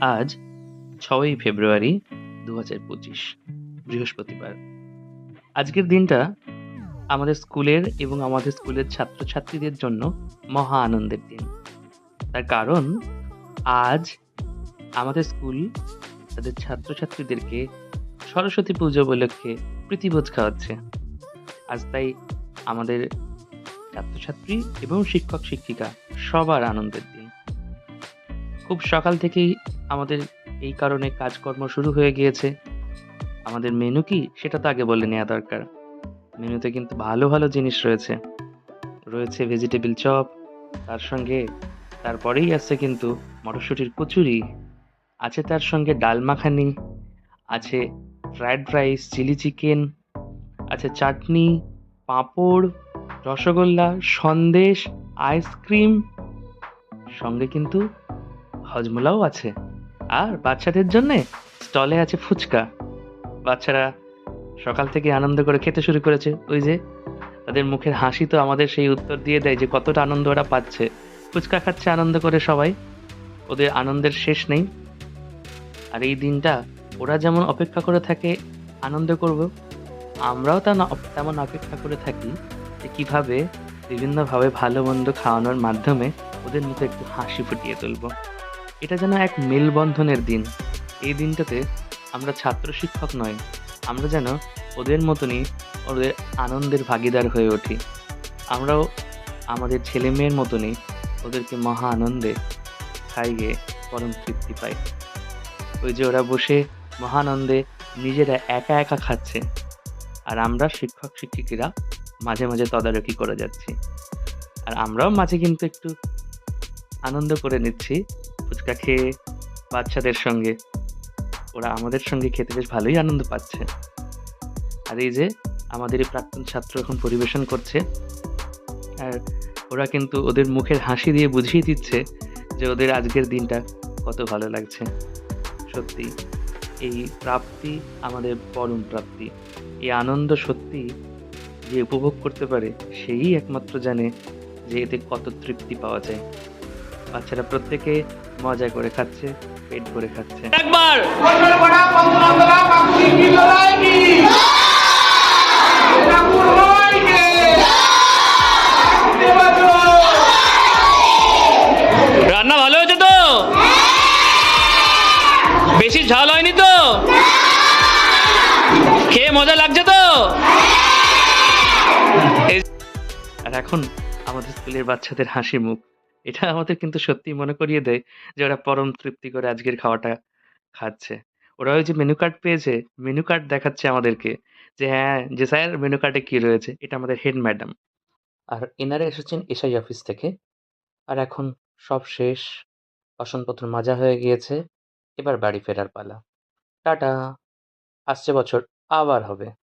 আজ ছয়ই ফেব্রুয়ারি দু হাজার পঁচিশ, বৃহস্পতিবার। আজকের দিনটা আমাদের স্কুলের এবং আমাদের স্কুলের ছাত্রছাত্রীদের জন্য মহা আনন্দের দিন। তার কারণ, আজ আমাদের স্কুল তাদের ছাত্রছাত্রীদেরকে সরস্বতী পুজো উপলক্ষে প্রীতিভোজ খাওয়াচ্ছে। আজ তাই আমাদের ছাত্রছাত্রী এবং শিক্ষক শিক্ষিকা সবার আনন্দের দিন। খুব সকাল থেকেই আমাদের এই কারণে কাজকর্ম শুরু হয়ে গিয়েছে। আমাদের মেনু কি? সেটা তো আগে বলে নেওয়া দরকার। মেনুতে কিন্তু ভালো ভালো জিনিস রয়েছে। রয়েছে ভেজিটেবল চপ তার সঙ্গে তারপরেই আছে কিন্তু মটরশুঁটির কচুরি, আছে তার সঙ্গে ডাল মাখানি, আছে ফ্রায়েড রাইস চিলি চিকেন আছে চাটনি, পাঁপড়, রসগোল্লা, সন্দেশ আইসক্রিম সঙ্গে কিন্তু হজমোলাও আছে। আর বাচ্চাদের জন্য স্টলে আছে ফুচকা। বাচ্চারা সকাল থেকে আনন্দ করে খেতে শুরু করেছে। ওই যে, তাদের মুখের হাসি তো আমাদের সেই উত্তর দিয়ে দেয় যে কতটা আনন্দ ওরা পাচ্ছে। ফুচকা খাচ্ছে আনন্দ করে সবাই। ওদের আনন্দের শেষ নেই। আর এই দিনটা ওরা যেমন অপেক্ষা করে থাকে, আনন্দ করব। আমরাও তা তেমন অপেক্ষা করে থাকি যে কীভাবে বিভিন্নভাবে ভালো মন্দ খাওয়ানোর মাধ্যমে ওদের মুখে একটু হাসি ফুটিয়ে তুলবো। এটা যেন এক মেলবন্ধনের দিন। এই দিনটাতে আমরা ছাত্র শিক্ষক নয় আমরা যেন ওদের মতনই ওদের আনন্দের ভাগিদার হয়ে উঠি। আমরাও আমাদের ছেলে মেয়ের মতনই ওদেরকে মহা আনন্দে খাইয়ে পরম তৃপ্তি পাই। ওই যে ওরা বসে মহানন্দে নিজেরা একা একা খাচ্ছে, আর আমরা শিক্ষক শিক্ষিকারা মাঝে মাঝে তদারকি করে যাচ্ছি। আর আমরাও মাঝে কিন্তু একটু আনন্দ করে নিচ্ছি ফুচকা খেয়ে বাচ্চাদের সঙ্গে ওরা আমাদের সঙ্গে খেতে বেশ ভালোই আনন্দ পাচ্ছে। আর এই যে আমাদের এই প্রাক্তন ছাত্র এখন পরিবেশন করছে, আর ওরা কিন্তু ওদের মুখের হাসি দিয়ে বুঝিয়ে দিচ্ছে যে ওদের আজকের দিনটা কত ভালো লাগছে। সত্যি, এই প্রাপ্তি আমাদের পরম প্রাপ্তি। এই আনন্দ সত্যি যে উপভোগ করতে পারে সেই একমাত্র জানে যে এতে কত তৃপ্তি পাওয়া যায়। বাচ্চারা প্রত্যেকে মজা করে খাচ্ছে পেট ভরে খাচ্ছে। একবার! রান্না ভালো হয়েছে তো? বেশি ঝাল হয়নি তো? খেয়ে মজা লাগছে তো? আর এখন আমাদের স্কুলের বাচ্চাদের হাসি মুখ। এটা আমাদের কিন্তু সত্যি মনে করিয়ে দেয় যে ওরা পরম তৃপ্তি করে আজকের খাওয়াটা খাচ্ছে। ওরা ওই যে মেনু কার্ড পেয়েছে মেনু কার্ড দেখাচ্ছে আমাদেরকে যে হ্যাঁ যে স্যার মেনু কার্ডে কি রয়েছে? এটা আমাদের হেড ম্যাডাম আর এনারা এসেছেন এসআই অফিস থেকে। আর এখন সব শেষ, বাসনপত্র মাজা হয়ে গিয়েছে, এবার বাড়ি ফেরার পালা। টাটা! আসছে বছর, আবার হবে।